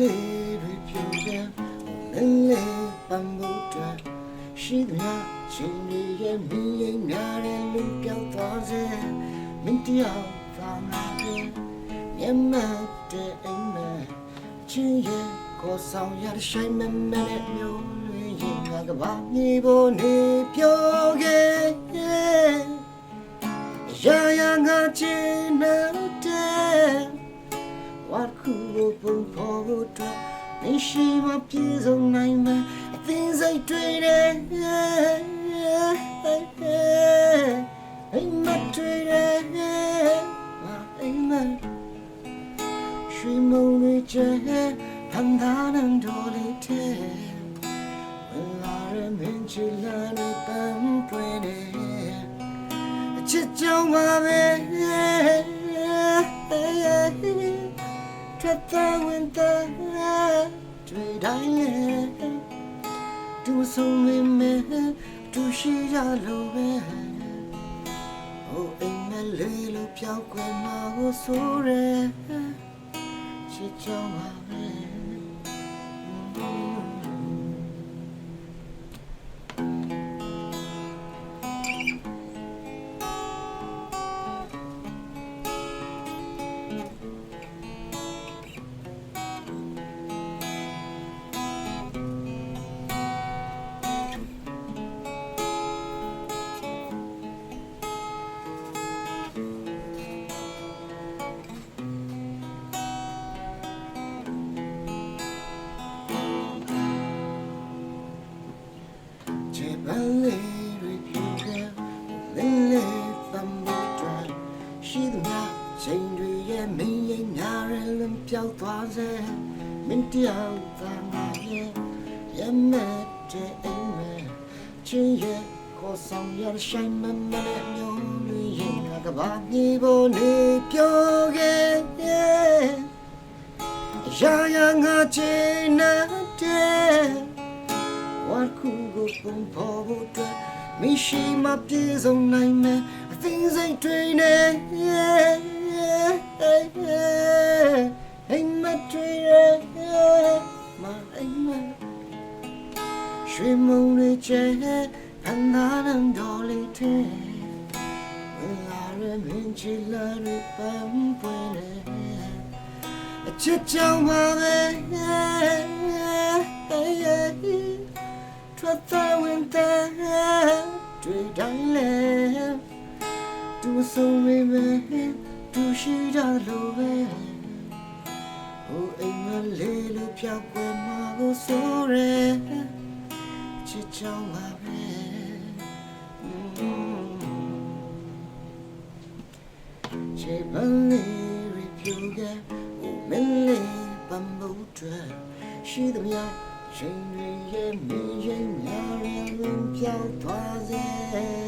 လေးတွေဖြူပြန်မင်းလေးပံမှုတွေရှိလားချိန်လေးရဲ့မင်းလေးများတဲ့လူပြောင်းသွားစေမင်းတယောက်သာနာပြန်မြတ်မတဲ့အိမ်မချင်းရဲ့ကိုဆောင်ရဆိုင်မမဲ့မျိုးရင်းကကဘာနေဖို့နေပြောခဲ့ 苦，我奔波不断，内心嘛偏总难满，偏在追的。哎妈追的，哎妈，睡梦里见，看他能多理解，为了人民起来你奔波的，这叫嘛呗。 ချီလာနေပန်းတွင်နေအချစ်ကြောင့်ပါပဲထွက်သွားဝင်တဲ့တွေ့တိုင်းလေသူဆုံးမင်းမဲသူရှိရလို့ပဲဟိုအိမ်မလေးလို့ပြောက်ွယ်မှာကိုဆိုရဲချစ်ကြောင့်ပါပဲ ပြောက်သွားစေမင်းတယောက်သာငါရဲ့ရမတ်တဲ့အိမ်မဲချင်းရဲ့ကိုယ်ဆောင်ရရှိုင်းမမနဲ့မျိုးလူရင်ငါကဘာမြေပေါ်နေပြောခဲ့ရာရာငါချင်တဲ့ What could go from forward to me she my peers on nine man things ain't training Hey ရွှေမုံတွေကျဲဖန်သာနံတော်လေးတဲ့ဝင်လာရမင်းချီလာရပန်းပွင့်နေအချစ်ကြောင့်ပါပဲထွက်သွားဝင်တဲ့တွေ့တိုင်းလဲသူဆုံးမိမယ်သူရှိကြလို့ပဲဟိုအိမ်မလေးလို့ဖြောက်ွယ်မှာကိုဆိုရဲ ချစ်ချောင်းပါပဲချေပန်းလေးရပြူကဟိုမလေးပန်းဘူးတွေ့ရှိသမျှချိန်တွေရဲ့မြင်ရင်များရင်ပြောင်းသွားစေ